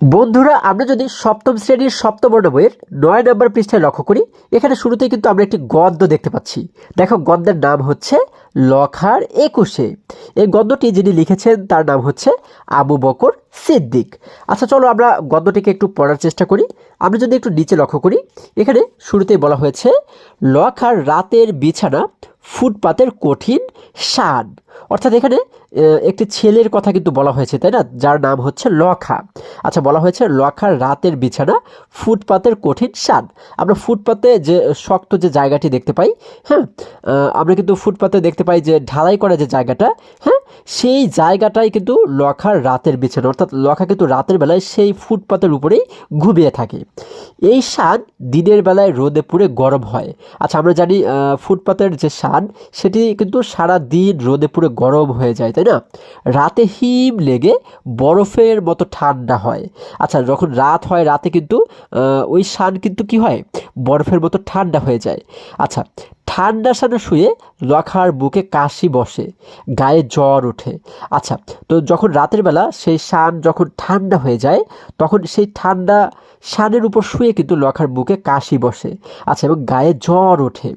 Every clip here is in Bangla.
বন্ধুরা, আমরা যদি সপ্তম শ্রেণির সপ্তম বইয়ের নয় নম্বর পৃষ্ঠায় লক্ষ্য করি, এখানে শুরুতেই কিন্তু আমরা একটি গদ্য দেখতে পাচ্ছি। দেখো, গদ্যের নাম হচ্ছে লখার একুশে। এই গদ্যটি যিনি লিখেছেন, তার নাম হচ্ছে আবু বকর সিদ্দিক। আচ্ছা চলো আমরা গদ্যটিকে একটু পড়ার চেষ্টা করি। আমরা যদি একটু নিচে লক্ষ্য করি, এখানে শুরুতেই বলা হয়েছে, লখার রাতের বিছানা ফুটপাতের কঠিন সান অর্থাৎ এখানে একটি ছেলের কথা কিন্তু বলা হয়েছে, তাই না? যার নাম হচ্ছে লখা। আচ্ছা বলা হয়েছে লখার রাতের বিছানা, ফুটপাতের কঠিন সান আমরা ফুটপাতে যে শক্ত যে জায়গাটি দেখতে পাই হ্যাঁ আমরা কিন্তু ফুটপাতে দেখতে পাই যে ঢালাই করা যে জায়গাটা হ্যাঁ সেই জায়গাটাই কিন্তু লখার রাতের বিছানা, অর্থাৎ লখা কিন্তু রাতের বেলায় সেই ফুটপাতের উপরেই ঘুমিয়ে থাকে। এই শান দিনের বেলায় রোদে পুড়ে গরম হয়। আচ্ছা আমরা জানি ফুটপাতের যে শান সেটি কিন্তু সারা দিন রোদে পুড়ে গরম হয়ে যায়, তাই না? রাতে হিম লেগে বরফের মতো ঠান্ডা হয়। আচ্ছা যখন রাত হয়, রাতে কিন্তু ওই শান কিন্তু কি হয়? বরফের মতো ঠান্ডা হয়ে যায়। আচ্ছা ঠান্ডা সানে শুয়ে লখার বুকে কাশি বসে, গায়ে জ্বর ওঠে। আচ্ছা তো যখন রাতের বেলা সেই শান যখন ঠান্ডা হয়ে যায়, তখন সেই ঠান্ডা শানের উপর শুয়ে কিন্তু লখার বুকে কাশি বসে আচ্ছা এবং গায়ে জ্বর ওঠে।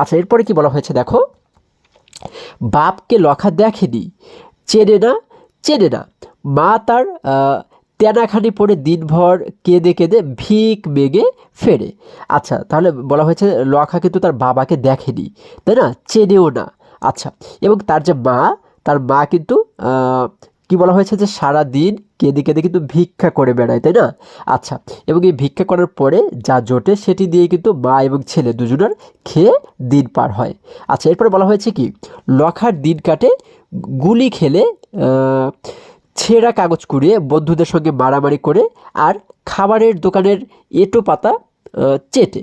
আচ্ছা এরপরে কি বলা হয়েছে দেখো? বাপকে লখা দেখেনি, চেনে না চেনে না। মা তার তেনাখানি পরে দিনভর কেঁদে কেঁদে ভিক মেগে ফেরে। আচ্ছা তাহলে বলা হয়েছে লখা কিন্তু তার বাবাকে দেখেনি, তাই না? চেনেও না। আচ্ছা এবং তার যে মা, তার মা কিন্তু কি বলা হয়েছে যে সারা দিন কেঁদে কেঁদে কিন্তু ভিক্ষা করে বেড়ায়, তাই না? আচ্ছা এবং এই ভিক্ষা করার পরে যা জোটে সেটি দিয়ে কিন্তু মা এবং ছেলে দুজনের খেয়ে দিন পার হয়। আচ্ছা এরপরে বলা হয়েছে কি, লখার দিন কাটে, গুলি খেলে ছেঁড়া কাগজ কুড়িয়ে বন্ধুদের সঙ্গে মারামারি করে আর খাবারের দোকানের এঁটো পাতা চেটে।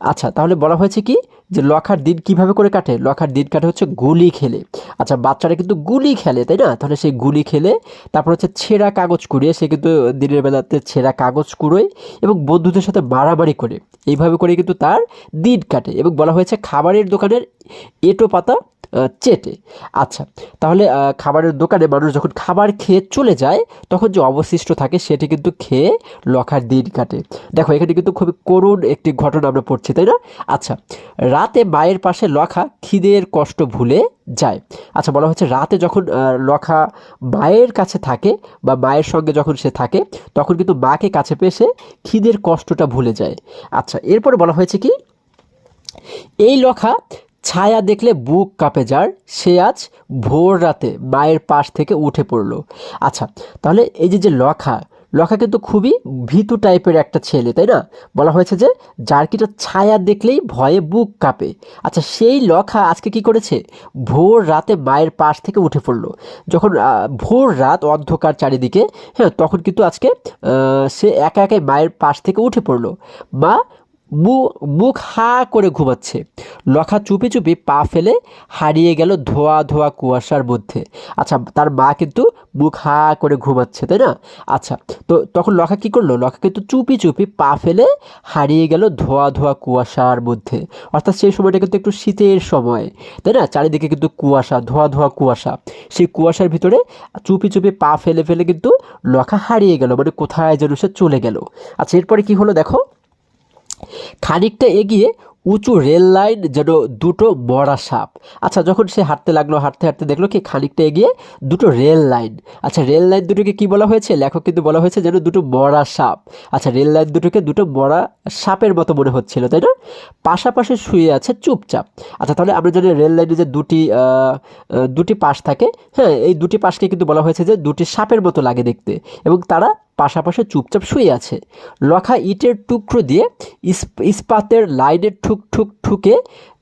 আচ্ছা তাহলে বলা হয়েছে কি যে লখার দিন কীভাবে করে কাটে? লখার দিন কাটে হচ্ছে গুলি খেলে। আচ্ছা বাচ্চারা কিন্তু গুলি খেলে, তাই না? তাহলে সেই গুলি খেলে, তারপর হচ্ছে ছেঁড়া কাগজ কুড়িয়ে সে কিন্তু দিনের বেলাতে ছেঁড়া কাগজ কুড়োয় এবং বন্ধুদের সাথে মারামারি করে। এইভাবে করে কিন্তু তার দিন কাটে। এবং বলা হয়েছে খাবারের দোকানের এঁটো পাতা চেটে। আচ্ছা তাহলে খাবারের দোকানে মানুষ যখন খাবার খেয়ে চলে যায়, তখন যে অবশিষ্ট থাকে সেটি কিন্তু খেয়ে লখার দিন কাটে। দেখো, এখানে কিন্তু খুবই করুণ একটি ঘটনা আমরা পড়ছি, তাই না? আচ্ছা রাতে মায়ের পাশে লখা খিদের কষ্ট ভুলে যায়। আচ্ছা বলা হচ্ছে রাতে যখন লখা মায়ের কাছে থাকে বা মায়ের সঙ্গে যখন সে থাকে, তখন কিন্তু মাকে কাছে সে খিদের কষ্টটা ভুলে যায়। আচ্ছা এরপরে বলা হয়েছে কি? এই লখা ছায়া দেখলে বুক কাঁপে যার। সে আজ ভোর রাতে মায়ের পাশ থেকে উঠে পড়ল। আচ্ছা তাহলে এই যে যে লখা লখা কিন্তু খুবই ভীতু টাইপের একটা ছেলে, তাই না? বলা হয়েছে যে, যার কিটা ছায়া দেখলেই ভয়ে বুক কাঁপে। আচ্ছা সেই লখা আজকে কি করেছে? ভোর রাতে মায়ের পাশ থেকে উঠে পড়ল। যখন ভোর রাত অন্ধকার চারিদিকে হ্যাঁ তখন কিন্তু আজকে সে একা একাই মায়ের পাশ থেকে উঠে পড়ল। মা মুখ হা করে ঘুমাচ্ছে। লখা চুপি চুপি পা ফেলে হারিয়ে গেল ধোয়া ধোয়া কুয়াশার মধ্যে। আচ্ছা তার মা কিন্তু মুখ হা করে ঘুমাচ্ছে, তাই না? আচ্ছা তো তখন লখা কি করল? লখা কিন্তু চুপি চুপি পা ফেলে হারিয়ে গেল ধোয়া ধোয়া কুয়াশার মধ্যে। অর্থাৎ সেই সময়টা কিন্তু একটু শীতের সময়, তাই না? চারিদিকে কিন্তু কুয়াশা, ধোয়া ধোয়া কুয়াশা। সেই কুয়াশার ভিতরে চুপি চুপি পা ফেলে ফেলে কিন্তু লখা হারিয়ে গেল মানে কোথায় যেন সে চলে গেল। আচ্ছা এরপরে কি হলো দেখো? খানিকটা এগিয়ে উঁচু রেল লাইন যেন দুটো মরা সাপ। আচ্ছা যখন সে হাঁটতে লাগল, হাঁটতে হাঁটতে দেখল কি খানিকটা এগিয়ে দুটো রেল লাইন। আচ্ছা রেল লাইন দুটোকে কি বলা হয়েছে? লেখক কিন্তু বলা হয়েছে যেন দুটো মরা সাপ। আচ্ছা রেল লাইন দুটোকে দুটো মরা সাপের মতো মনে হচ্ছিল, তাই না? পাশাপাশি শুয়ে আছে চুপচাপ। আচ্ছা তাহলে আমরা জানি রেল লাইনে যে দুটি দুটি পাশ থাকে হ্যাঁ এই দুটি পাশকে কিন্তু বলা হয়েছে যে দুটি সাপের মতো লাগে দেখতে। এবং তারা পাশাপাশি চুপচাপ শুয়ে আছে। লখা ইটের টুকরো দিয়ে ইস- ইস্পাতের লাইনের ঠুক ঠুক, ঠুকে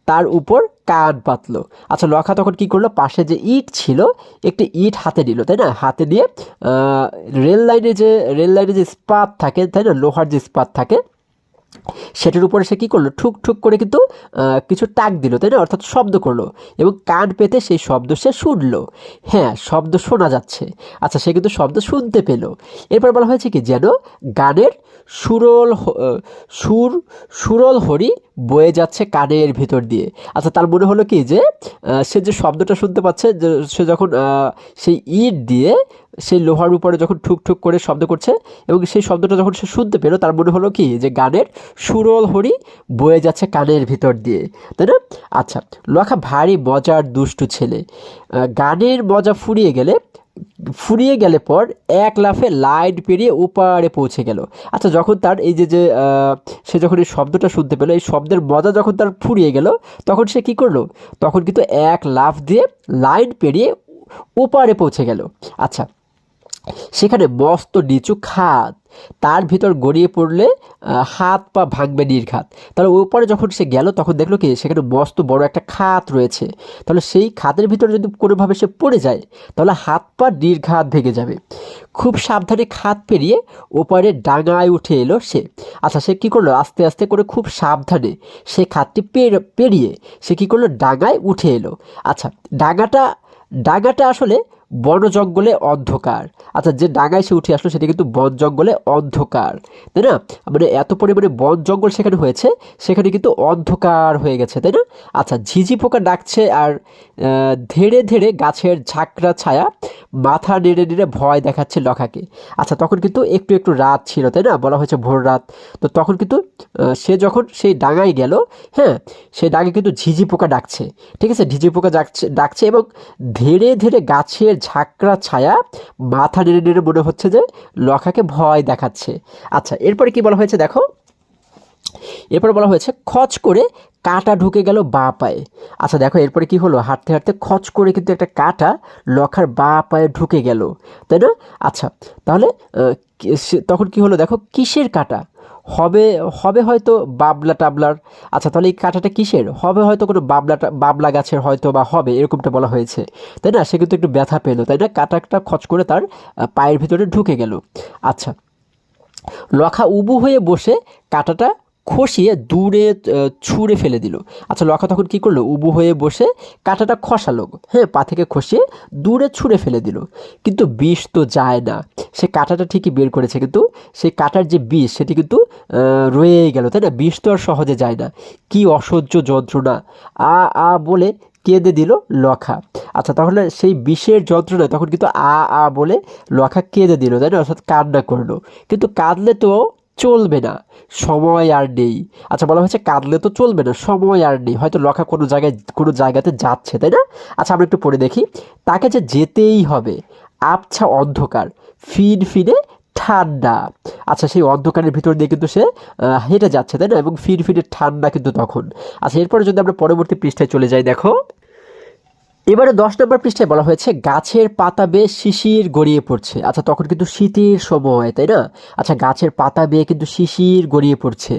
তার উপর কান পাতলো আচ্ছা লখা তখন কি করল? পাশে যে ইট ছিল, একটি ইট হাতে নিল, তাই না? হাতে নিয়ে রেল লাইনে যে, রেল লাইনে যে ইস্পাত থাকে, তাই না? লোহার যে ইস্পাত থাকে সেটার উপরে সে কী করল? ঠুক ঠুক করে কিন্তু কিছু টাক দিল, তাই না? অর্থাৎ শব্দ করল এবং কান পেতে সেই শব্দ সে শুনলো। হ্যাঁ শব্দ শোনা যাচ্ছে। আচ্ছা সে কিন্তু শব্দ শুনতে পেল। এরপর বলা হয়েছে কি? যেন গানের সুরল সুর, সুরল হরি বয়ে যাচ্ছে কানের ভিতর দিয়ে। আচ্ছা তার মনে হলো কি? যে সে যে শব্দটা শুনতে পাচ্ছে, যে, সে যখন সেই ইট দিয়ে সেই লোহার উপরে যখন ঠুক ঠুক করে শব্দ করছে এবং সেই শব্দটা যখন সে শুনতে পেল, তার মনে হলো কি? যে গানের সুরল হরি বয়ে যাচ্ছে কানের ভিতর দিয়ে, তাই না? আচ্ছা লখা ভারী মজার দুষ্টু ছেলে। গানের মজা ফুরিয়ে গেলে ফুরিয়ে গেলে পর এক লাফে লাইট পেরিয়ে ওপারে পৌঁছে গেল। আচ্ছা যখন তার এই যে যে সে যখন এই শব্দটা শুনতে পেল, এই শব্দের মজা যখন তার ফুরিয়ে গেল, তখন সে কি করল? তখন কিন্তু এক লাফ দিয়ে লাইন পেরিয়ে ওপারে পৌঁছে গেল। আচ্ছা সেখানে মস্ত নিচু খাত তার ভিতর গড়িয়ে পড়লে হাত পা ভাঙবে নির্ঘাত তাহলে ওপরে যখন সে গেল, তখন দেখল কি, সেখানে মস্ত বড় একটা খাত রয়েছে। তাহলে সেই খাতের ভিতর যদি কোনোভাবে সে পড়ে যায়, তাহলে হাত পা নির্ঘাত ভেঙে যাবে। খুব সাবধানে খাত পেরিয়ে ওপারে ডাঙায় উঠে এলো সে। আচ্ছা সে কী করল? আস্তে আস্তে করে খুব সাবধানে সে খাতটি পের- পেরিয়ে সে কী করল? ডাঙায় উঠে এলো। আচ্ছা ডাঙাটা ডাঙাটা আসলে বন জঙ্গলে অন্ধকার। আচ্ছা যে ডাঙায় সে উঠে আসলো, সেটা কিন্তু বন জঙ্গলে অন্ধকার, তাই না? মানে এত পরিমাণে বন জঙ্গল সেখানে হয়েছে, সেখানে কিন্তু অন্ধকার হয়ে গেছে, তাই না? আচ্ছা ঝিঝি পোকা ডাকছে আর ধীরে ধীরে গাছের ঝাঁকড়া ছায়া মাথা নেড়ে নেড়ে ভয় দেখাচ্ছে লখাকে। আচ্ছা তখন কিন্তু একটু একটু রাত ছিল, তাই না? বলা হয়েছে ভোর রাত। তো তখন কিন্তু সে যখন সেই ডাঙায় গেল হ্যাঁ সেই ডাঙায় কিন্তু ঝিঝি পোকা ডাকছে। ঠিক আছে, ঝিঝি পোকা ডাকছে ডাকছে এবং ধীরে ধীরে গাছের ঝাঁকড়া ছায়া মাথা নেড়ে নেড়ে মনে হচ্ছে যে লখাকে ভয় দেখাচ্ছে। আচ্ছা এরপরে কি বলা হয়েছে দেখো? এরপর বলা হয়েছে, খচ করে কাটা ঢুকে গেল বা পায়ে। আচ্ছা দেখো, এরপরে কি হলো? হাঁটতে হাঁটতে খচ করে কিন্তু একটা কাটা লখার বা পায়ে ঢুকে গেল। তাই না? আচ্ছা তাহলে তখন কি হলো? দেখো, কিসের কাটা? হবে হবে হয়তো বাবলা টাবলার। আচ্ছা তাহলে এই কাঁটাটা কিসের? হবে হয়তো কোনো বাবলা বাবলা গাছের হয়তো বা হবে, এরকমটা বলা হয়েছে। তাই না? সে কিন্তু একটু ব্যথা পেল। তাই না? কাঁটাটা খচ করে তার পায়ের ভিতরে ঢুকে গেল। আচ্ছা লখা উবু হয়ে বসে কাঁটাটা খসিয়ে দূরে ছুঁড়ে ফেলে দিল। আচ্ছা লখা তখন কী করল? উবু হয়ে বসে কাঁটাটা খসালো। হ্যাঁ পা থেকে খসিয়ে দূরে ছুঁড়ে ফেলে দিল। কিন্তু বিষ তো যায় না। সে কাঁটাটা ঠিকই বের করেছে, কিন্তু সেই কাঁটার যে বিষ, সেটি কিন্তু রয়েই গেল, তাই না? বিষ তো আর সহজে যায় না। কি অসহ্য যন্ত্রণা। আ আ বলে কেঁদে দিল লখা। আচ্ছা তাহলে সেই বিষের যন্ত্রণা তখন কিন্তু আ আ বলে লখা কেঁদে দিল, তাই না? অর্থাৎ কান্না করল। কিন্তু কাঁদলে তো চলবে না। সময় আর নেই। আচ্ছা বলা হয়েছে কাঁদলে তো চলবে না, সময় আর নেই। হয়তো লখা কোনো জায়গায়, কোনো জায়গাতে যাচ্ছে, তাই না? আচ্ছা আমরা একটু পড়ে দেখি। তাকে যে যেতেই হবে, আবছা অন্ধকার, ফিন ফিনে ঠান্ডা। আচ্ছা সেই অন্ধকারের ভিতর দিয়ে কিন্তু সে হেঁটে যাচ্ছে, তাই না? এবং ফির ফিরে ঠান্ডা কিন্তু তখন। আচ্ছা এরপরে যদি আমরা পরবর্তী পৃষ্ঠায় চলে যাই, দেখো। এবারে দশ নম্বর পৃষ্ঠায় বলা হয়েছে, গাছের পাতা বেয়ে শিশির গড়িয়ে পড়ছে। আচ্ছা তখন কিন্তু শীতের সময়, তাই না? আচ্ছা গাছের পাতা বেয়ে কিন্তু শিশির গড়িয়ে পড়ছে।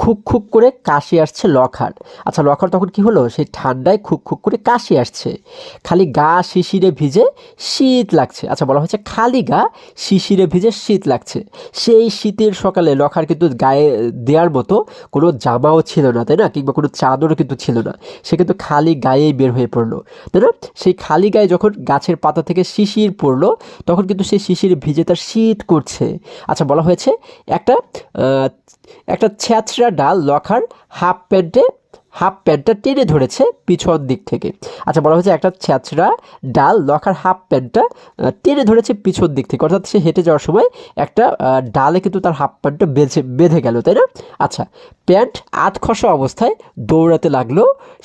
খুক খুক করে কাশি আসছে লখার। আচ্ছা লখার তখন কি হলো? সেই ঠান্ডায় খুক খুক করে কাশি আসছে। খালি গা শিশিরে ভিজে শীত লাগছে। আচ্ছা বলা হয়েছে খালি গা শিশিরে ভিজে শীত লাগছে। সেই শীতের সকালে লখার কিন্তু গায়ে দেওয়ার মতো কোনো জামাও ছিল না, তাই না? কিংবা কোনো চাদরও কিন্তু ছিল না। সে কিন্তু খালি গায়েই বের হয়ে পড়ল। তাই না সেই খালি গায়ে যখন গাছের পাতা থেকে শিশির পড়ল, তখন কিন্তু সেই শিশির ভিজে তার শীত করছে। আচ্ছা বলা হয়েছে, একটা একটা ছ্যাঁচড়া ডাল লখার হাফ প্যান্টে হাফ প্যান্টটা টেনে ধরেছে পিছন দিক থেকে। আচ্ছা বলা হয়েছে একটা ছ্যাঁচড়া ডাল লখার হাফ প্যান্টটা টেনে ধরেছে পিছন দিক থেকে। অর্থাৎ সে হেঁটে যাওয়ার সময় একটা ডালে কিন্তু তার হাফ প্যান্টটা বেঁধে বেঁধে গেল, তাই না? আচ্ছা প্যান্ট আধ খসা অবস্থায় দৌড়াতে লাগল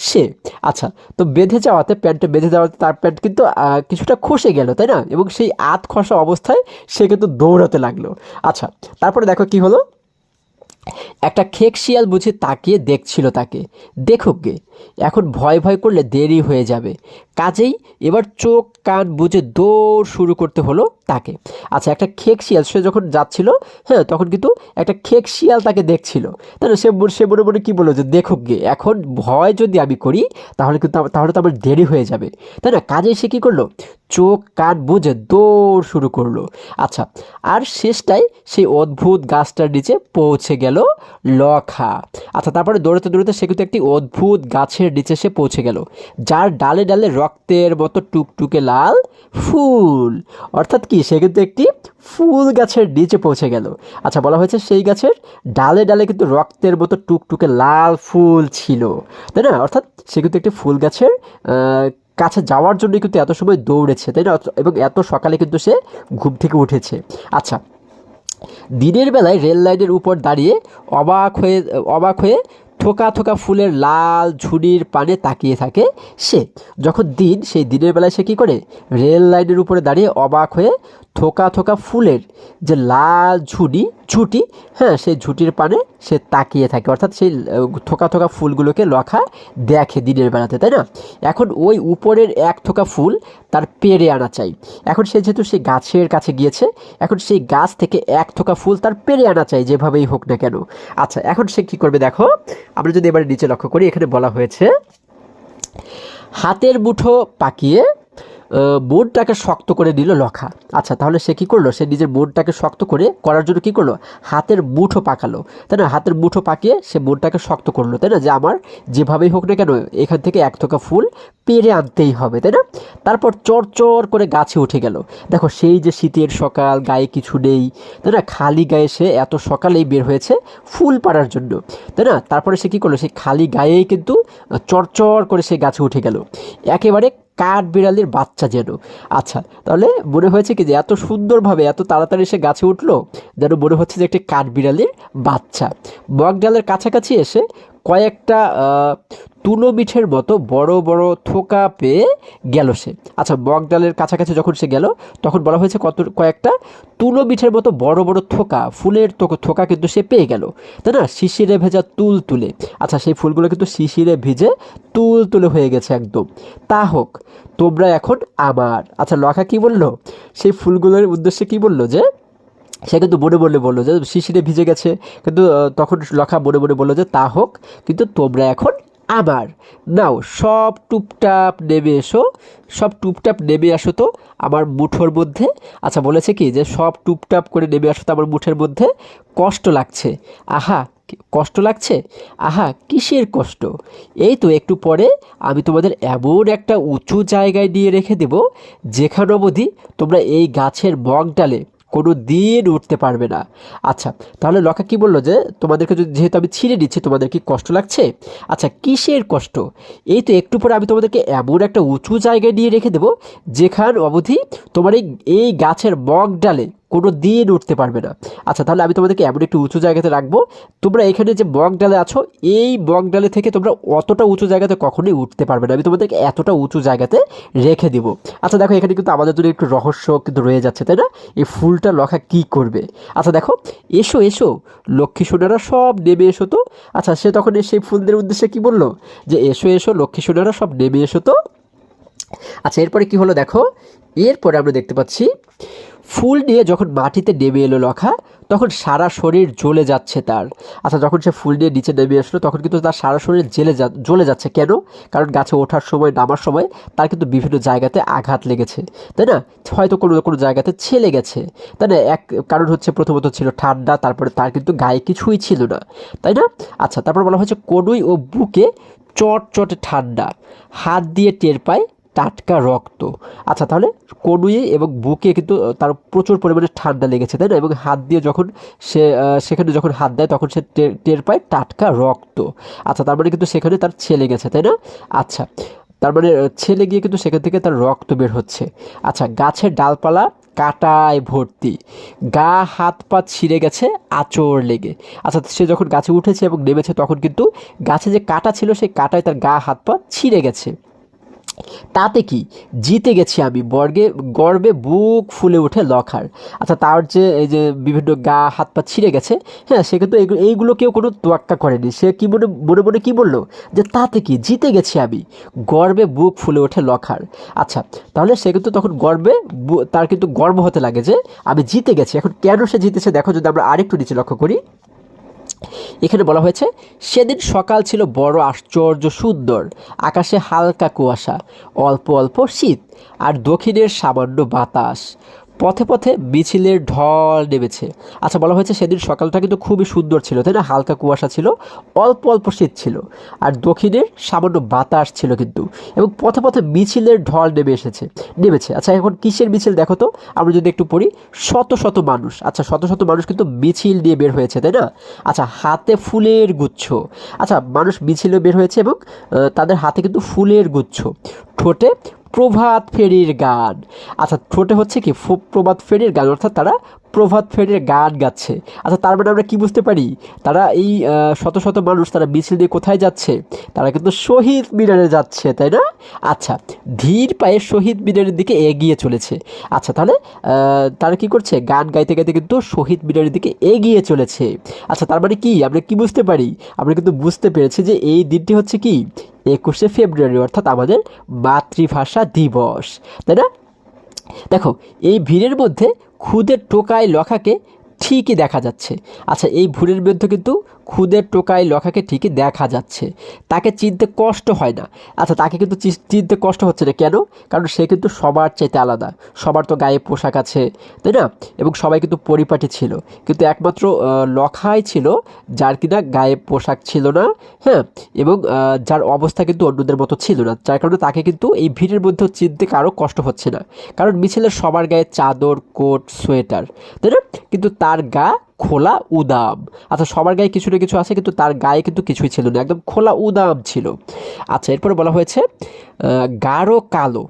সে। আচ্ছা তো বেঁধে যাওয়াতে, প্যান্টটা বেঁধে যাওয়াতে তার প্যান্ট কিন্তু কিছুটা খসে গেল, তাই না? এবং সেই আধ খসা অবস্থায় সে কিন্তু দৌড়াতে লাগল। আচ্ছা তারপরে দেখো কি হলো? একটা খেক শিয়াল বুঝে তাকিয়ে দেখছিল তাকে। দেখুক গে। এখন ভয় ভয় করলে দেরি হয়ে যাবে। কাজেই এবার চোখ, কান বুঝে দৌড় শুরু করতে হলো তাকে। আচ্ছা একটা খেক শিয়াল, সে যখন যাচ্ছিল হ্যাঁ তখন কিন্তু একটা খেক শিয়াল তাকে দেখছিল। না সে সে মনে মনে কী বলল যে, দেখুক গে, এখন ভয় যদি আমি করি, তাহলে কিন্তু তাহলে তো আমার দেরি হয়ে যাবে। তাই না? কাজেই সে কী করল? চোখ, কান বুঝে দৌড় শুরু করল। আচ্ছা আর শেষটায় সেই অদ্ভুত গাছটার নিচে পৌঁছে গেল লখা। আচ্ছা তারপরে দৌড়াতে দৌড়াতে সে কিন্তু একটি অদ্ভুত গাছের নিচে সে পৌঁছে গেল, যার ডালে ডালে রক্তের মতো টুকটুকে লাল ফুল। অর্থাৎ কি, সে কিন্তু একটি ফুল গাছের নিচে পৌঁছে গেল। আচ্ছা বলা হয়েছে সেই গাছের ডালে ডালে কিন্তু রক্তের মতো টুকটুকে লাল ফুল ছিল, তাই না? অর্থাৎ সে কিন্তু একটি ফুল গাছের কাছে যাওয়ার জন্য কিন্তু এত সময় দৌড়েছে, তাই না? এবং এত সকালে কিন্তু সে ঘুম থেকে উঠেছে। আচ্ছা দিনের বেলায় রেল লাইনের উপর দাঁড়িয়ে অবাক হয়ে অবাক হয়ে থোকা থোকা ফুলের লাল ঝুড়ির পানে তাকিয়ে থাকে সে। যখন দিন, সেই দিনের বেলায় সে কী করে? রেল লাইনের উপরে দাঁড়িয়ে অবাক হয়ে থোকা থোকা ফুলের যে লাল ঝুড়ি, ঝুঁটি হ্যাঁ সেই ঝুঁটির পানে সে তাকিয়ে থাকে। অর্থাৎ সেই থোকা থোকা ফুলগুলোকে লখা দেখে দিনের বেলাতে, তাই না? এখন ওই উপরের এক থোকা ফুল তার পেরে আনা চাই। এখন সে যেহেতু সেই গাছের কাছে গিয়েছে, এখন সেই গাছ থেকে এক থোকা ফুল তার পেরে আনা চাই, যেভাবেই হোক না কেন। আচ্ছা এখন সে কী করবে দেখো? আমরা যদি এবারে নিচে লক্ষ্য করি, এখানে বলা হয়েছে, হাতের মুঠো পাকিয়ে মনটাকে শক্ত করে নিল লখা। আচ্ছা তাহলে সে কি করল? সে নিজের মনটাকে শক্ত করে করার জন্য কি করল? হাতের মুঠো পাকালো। তাই না? হাতের মুঠো পাকিয়ে সে মনটাকে শক্ত করল। তাই না? যে আমার যেভাবেই হোক না কেন, এখান থেকে এক থোকা ফুল পেরে আনতেই হবে। তাই না? তারপর চর চর করে গাছে উঠে গেল। দেখো, সেই যে শীতের সকাল, গায়ে কিছু নেই। তাই না? খালি গায়ে সে এত সকালেই বের হয়েছে ফুল পাড়ার জন্য। তাই না? তারপরে সে কী করল? সেই খালি গায়েই কিন্তু চরচর করে সে গাছে উঠে গেল। একেবারে কাঠ বিড়ালির বাচ্চা যেন। আচ্ছা তাহলে মনে হয়েছে কি যে এত সুন্দরভাবে এত তাড়াতাড়ি সে গাছে উঠল, যেন মনে হচ্ছে যে একটি কাঠ বিড়ালির বাচ্চা। বক ডালের কাছাকাছি এসে কয়েকটা তুলো মিঠের মতো বড় বড় থোকা পেয়ে গেল সে। আচ্ছা বক ডালের কাছাকাছি যখন সে গেল, তখন বলা হয়েছে কত, কয়েকটা তুলো মিঠের মতো বড় বড় থোকা, ফুলের তো থোকা কিন্তু সে পেয়ে গেল। তাই না? শিশিরে ভেজা তুল তুলে। আচ্ছা সেই ফুলগুলো কিন্তু শিশিরে ভিজে তুল তুলে হয়ে গেছে একদম। তা হোক, তোমরা এখন আমার। আচ্ছা লখা কি বলল? সেই ফুলগুলোর উদ্দেশ্যে কি বলল যে সে কিন্তু মনে মনে বলল যে, শিশিরে ভিজে গেছে। কিন্তু তখন লখা মনে মনে বলল যে, তা হোক, কিন্তু তোমরা এখন আমার নাও, সব টুপটাপ নেমে এসো, সব টুপটাপ নেমে আসো তো আমার মুঠোর মধ্যে। আচ্ছা বলেছে কি যে, সব টুপটাপ করে নেমে আসো তো আমার মুঠের মধ্যে। কষ্ট লাগছে। আহা কষ্ট লাগছে? আহা, কিসের কষ্ট? এই তো একটু পরে আমি তোমাদের এমন একটা উঁচু জায়গায় নিয়ে রেখে দেব, যেখানে অবধি তোমরা এই গাছের বক ডালে কোনো দিন উঠতে পারবে না। আচ্ছা তাহলে লকা কি বলল যে, তোমাদেরকে যদি, যেহেতু আমি ছিঁড়ে দিচ্ছি, তোমাদের কি কষ্ট লাগছে? আচ্ছা কিসের কষ্ট? এই তো একটু পরে আমি তোমাদেরকে এমন একটা উঁচু জায়গায় নিয়ে রেখে দেবো, যেখান অবধি তোমার এই এই গাছের মগ ডালে কোনো দিন উঠতে পারবে না। আচ্ছা তাহলে আমি তোমাদেরকে এমন একটু উঁচু জায়গাতে রাখব। তোমরা এখানে যে বক ডালে আছো, এই বক ডালে থেকে তোমরা অতটা উঁচু জায়গাতে কখনোই উঠতে পারবে না। আমি তোমাদেরকে এতটা উঁচু জায়গাতে রেখে দিব। আচ্ছা দেখো, এখানে কিন্তু আমাদের জন্য একটু রহস্য কিন্তু রয়ে যাচ্ছে, তাই না? এই ফুলটা লখা কি করবে? আচ্ছা দেখো, এসো এসো। লক্ষ্মী সোনারা সব নেমে এসো তো। আচ্ছা সে তখন সেই ফুলদের উদ্দেশ্যে কি বলল? যে এসো এসো, লক্ষ্মী সোনারা সব নেমে এসো তো। আচ্ছা এরপরে কি হলো দেখো? এরপরে আমরা দেখতে পাচ্ছি ফুল নিয়ে যখন মাটিতে নেমে এলো লখা, তখন সারা শরীর জ্বলে যাচ্ছে তার। আচ্ছা যখন সে ফুল নিয়ে নিচে নেমে আসলো, তখন কিন্তু তার সারা শরীর জেলে যা জ্বলে যাচ্ছে। কেন? কারণ গাছে ওঠার সময়, নামার সময় তার কিন্তু বিভিন্ন জায়গাতে আঘাত লেগেছে। তাই না? হয়তো কোনো কোনো জায়গাতে ছেলে গেছে। তাই না? এক কারণ হচ্ছে প্রথমত ছিল ঠান্ডা, তারপরে তার কিন্তু গায়ে কিছুই ছিল না। তাই না? আচ্ছা তারপর বলা হয়েছে, কনুই ও বুকে চট চটে ঠান্ডা। হাত দিয়ে টের পায় টাটকা রক্ত। আচ্ছা তাহলে কনুয়ে এবং বুকে কিন্তু তার প্রচুর পরিমাণে ঠান্ডা লেগেছে, তাই না? এবং হাত দিয়ে যখন সে সেখানে যখন হাত দেয়, তখন সে টের- পায় টাটকা রক্ত। আচ্ছা তার মানে কিন্তু সেখানে তার ছেলে গেছে, তাই না? আচ্ছা তার মানে ছেলে গিয়ে কিন্তু সেখান থেকে তার রক্ত বের হচ্ছে। আচ্ছা গাছের ডালপালা কাটায় ভর্তি। গা, হাত, পা ছিঁড়ে গেছে আচর লেগে। আচ্ছা সে যখন গাছে উঠেছে এবং নেমেছে, তখন কিন্তু গাছে যে কাটা ছিল, সেই কাটায় তার গা, হাত, পা ছিঁড়ে গেছে। তাতে কি জিতে গেছি আমি বর্গে, গর্বে বুক ফুলে ওঠে লখার। আচ্ছা তার যে এই যে বিভিন্ন গা, হাত পা ছিঁড়ে গেছে হ্যাঁ সে কিন্তু এইগুলো কেউ কোনো তোয়াক্কা করেনি। সে কি মনে মনে মনে কী বলল? যে তাতে কি জিতে গেছি আমি গর্বে বুক ফুলে ওঠে লখার। আচ্ছা তাহলে সে কিন্তু তখন গর্বে তার কিন্তু গর্ব হতে লাগে যে আমি জিতে গেছি। এখন কেন সে জিতেছে? দেখো যদি আমরা আরেকটু নিচে লক্ষ্য করি। এখানে বলা হয়েছে, সেদিন সকাল ছিল বড় আশ্চর্য সুন্দর, আকাশে হালকা কুয়াশা, অল্প অল্প শীত আর দক্ষিণের সামান্য বাতাস। পথে পথে মিছিলের ঢল নেমেছে। আচ্ছা বলা হয়েছে সেদিন সকালটা কিন্তু খুবই সুন্দর ছিল, তাই না? হালকা কুয়াশা ছিল, অল্প অল্প শীত ছিল, আর দক্ষিণের সামান্য বাতাস ছিল কিন্তু, এবং পথে পথে মিছিলের ঢল নেমে এসেছে, নেমেছে। আচ্ছা এখন কিসের মিছিল দেখো তো? আমরা যদি একটু পড়ি, শত শত মানুষ। আচ্ছা শত শত মানুষ কিন্তু মিছিল নিয়ে বের হয়েছে, তাই না? আচ্ছা হাতে ফুলের গুচ্ছ। আচ্ছা মানুষ মিছিলে বের হয়েছে এবং তাদের হাতে কিন্তু ফুলের গুচ্ছ। ঠোঁটে প্রভাত ফেরির গান। আচ্ছা ঠোঁটে হচ্ছে কি প্রভাত ফেরির গান? অর্থাৎ তারা প্রভাত ফেরির গান গাচ্ছে। আচ্ছা তার মানে আমরা কি বুঝতে পারি? তারা এই শত শত মানুষ তারা মিছিল দিয়ে কোথায় যাচ্ছে? তারা কিন্তু শহীদ মিনারে যাচ্ছে, তাই না? আচ্ছা ধীর পায়ে শহীদ মিনারের দিকে এগিয়ে চলেছে। আচ্ছা তাহলে তারা কি করছে? গান গাইতে গাইতে কিন্তু শহীদ মিনারের দিকে এগিয়ে চলেছে। আচ্ছা তার মানে কি? আমরা কি বুঝতে পারি? আমরা কিন্তু বুঝতে পেরেছি যে এই দিনটি হচ্ছে কি? একুশে ফেব্রুয়ারি, অর্থাৎ আমাদের মাতৃভাষা দিবস, তাই না? দেখো, এই ভিড়ের মধ্যে খুদের টোকায় লখাকে ঠিকই দেখা যাচ্ছে। আচ্ছা এই ভুলের মধ্যে কিন্তু খুদের টোকায় লখাকে ঠিকই দেখা যাচ্ছে। তাকে চিনতে কষ্ট হয় না। আচ্ছা তাকে কিন্তু চিনতে কষ্ট হচ্ছে না। কেন? কারণ সে কিন্তু সবার চাইতে আলাদা। সবার তো গায়ে পোশাক আছে, তাই না? এবং সবাই কিন্তু পরিপাটি ছিল। কিন্তু একমাত্র লখাই ছিল, যার কিনা গায়ে পোশাক ছিল না হ্যাঁ? এবং যার অবস্থা কিন্তু অন্যদের মতো ছিল না। যার কারণে তাকে কিন্তু এই ভিড়ের মধ্যে চিনতে কারও কষ্ট হচ্ছে না। কারণ মিছিলের সবার গায়ে চাদর, কোট, সোয়েটার, তাই না? কিন্তু তার গা খোলা উদাম আচ্ছা সবার গায়ে কিছু না কিছু আছে, কিন্তু তার গায়ে কিন্তু কিছুই ছিল না, একদম খোলা উদাম ছিল। আচ্ছা এরপরে বলা হয়েছে গাঢ় কালো।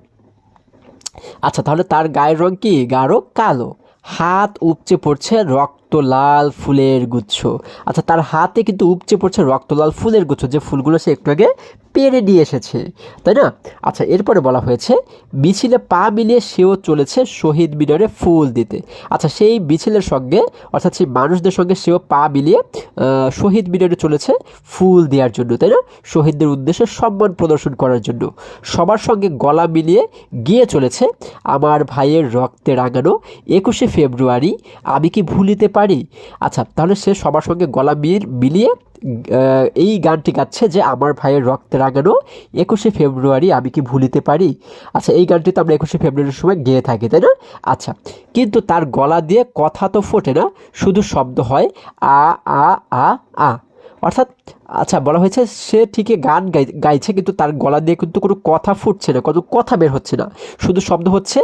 আচ্ছা তাহলে তার গায়ের রং কি? গাঢ় কালো। হাত উপচে পড়ছে রক্ত লাল ফুলের গুচ্ছ। আচ্ছা তার হাতে কিন্তু উপচে পড়ছে রক্ত লাল ফুলের গুচ্ছ, যে ফুলগুলো সে একটু আগে পেরে নিয়ে এসেছে, তাই না? আচ্ছা এরপরে বলা হয়েছে মিছিলে পা মিলিয়ে সেও চলেছে শহীদ মিনারে ফুল দিতে। আচ্ছা সেই মিছিলের সঙ্গে, অর্থাৎ সেই মানুষদের সঙ্গে সেও পা মিলিয়ে শহীদ মিনারে চলেছে ফুল দেওয়ার জন্য, তাই না? শহীদদের উদ্দেশ্যে সম্মান প্রদর্শন করার জন্য। সবার সঙ্গে গলা মিলিয়ে গিয়ে চলেছে, আমার ভাইয়ের রক্তে রাঙানো একুশে ফেব্রুয়ারি, আমি কি ভুলিতে পারি? আচ্ছা তাহলে সে সবার সঙ্গে গলা মিল, মিলিয়ে এই গানটি গাচ্ছে যে আমার ভাইয়ের রক্তে রাঙানো একুশে ফেব্রুয়ারি আমি কি ভুলিতে পারি? আচ্ছা এই গানটি তো আমরা একুশে ফেব্রুয়ারির সময় গেয়ে থাকি, তাই না? আচ্ছা কিন্তু তার গলা দিয়ে কথা তো ফোটে না, শুধু শব্দ হয় আ আ আ আ। অর্থাৎ আচ্ছা বলা হয়েছে সে ঠিকই গান গাই, গাইছে কিন্তু তার গলা দিয়ে কিন্তু কোনো কথা ফুটছে না, কোনো কথা বের হচ্ছে না। শুধু শব্দ হচ্ছে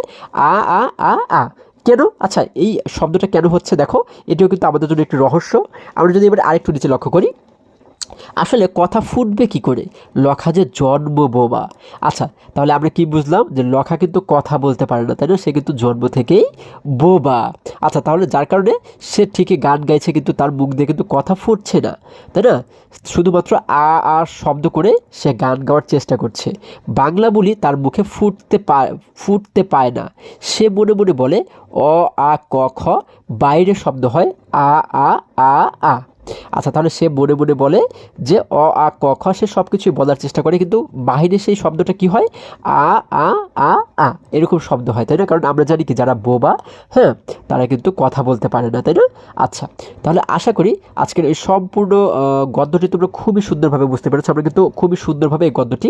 আ আ আ আ। কেন? আচ্ছা এই শব্দটা কেন হচ্ছে দেখো, এটিও কিন্তু আমাদের জন্য একটি রহস্য। আমরা যদি এবার আরেকটু নিচে লক্ষ্য করি। আসলে কথা ফুটবে কি করে? লখা যে জন্ম বোবা আচ্ছা তাহলে আমরা কি বুঝলাম? যে লখা কিন্তু কথা বলতে পারে না, তাই না? সে কিন্তু জন্ম থেকেই বোবা আচ্ছা তাহলে যার কারণে সে ঠিকই গান গাইছে, কিন্তু তার মুখ দিয়ে কিন্তু কথা ফুটছে না, তাই না? শুধুমাত্র আ আ শব্দ করে সে গান গাওয়ার চেষ্টা করছে। বাংলা বলি তার মুখে ফুটতে পায় ফুটতে পায় না। সে মনে মনে বলে, অ, আ, ক, খ, বাইরে শব্দ হয় আ আ আ আ। আচ্ছা তাহলে সে মনে মনে বলে যে অ, আ, ক, খ, সে সব কিছুই বলার চেষ্টা করে, কিন্তু বাহিরে সেই শব্দটা কি হয়? আ আ আ আ এরকম শব্দ হয়, তাই না? কারণ আমরা জানি কি, যারা বোবা হ্যাঁ তারা কিন্তু কথা বলতে পারে না, তাই না? আচ্ছা তাহলে আশা করি আজকের এই সম্পূর্ণ গদ্যটি তোমরা খুবই সুন্দরভাবে বুঝতে পেরেছ। আমরা কিন্তু খুবই সুন্দরভাবে এই গদ্যটি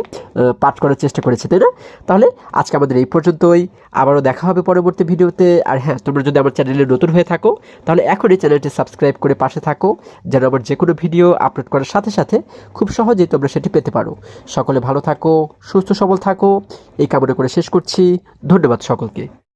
পাঠ করার চেষ্টা করেছি, তাই না? তাহলে আজকে আমাদের এই পর্যন্তই। আবারও দেখা হবে পরবর্তী ভিডিওতে। আর হ্যাঁ তোমরা যদি আমার চ্যানেলে নতুন হয়ে থাকো, তাহলে এখনই চ্যানেলটি সাবস্ক্রাইব করে পাশে থাকো। যেন আমার যে কোনো ভিডিও আপলোড করার সাথে সাথে খুব সহজেই তোমরা সেটি পেতে পারো। সকলে ভালো থাকো, সুস্থ সবল থাকো। এই কামনা করে শেষ করছি। ধন্যবাদ সকলকে।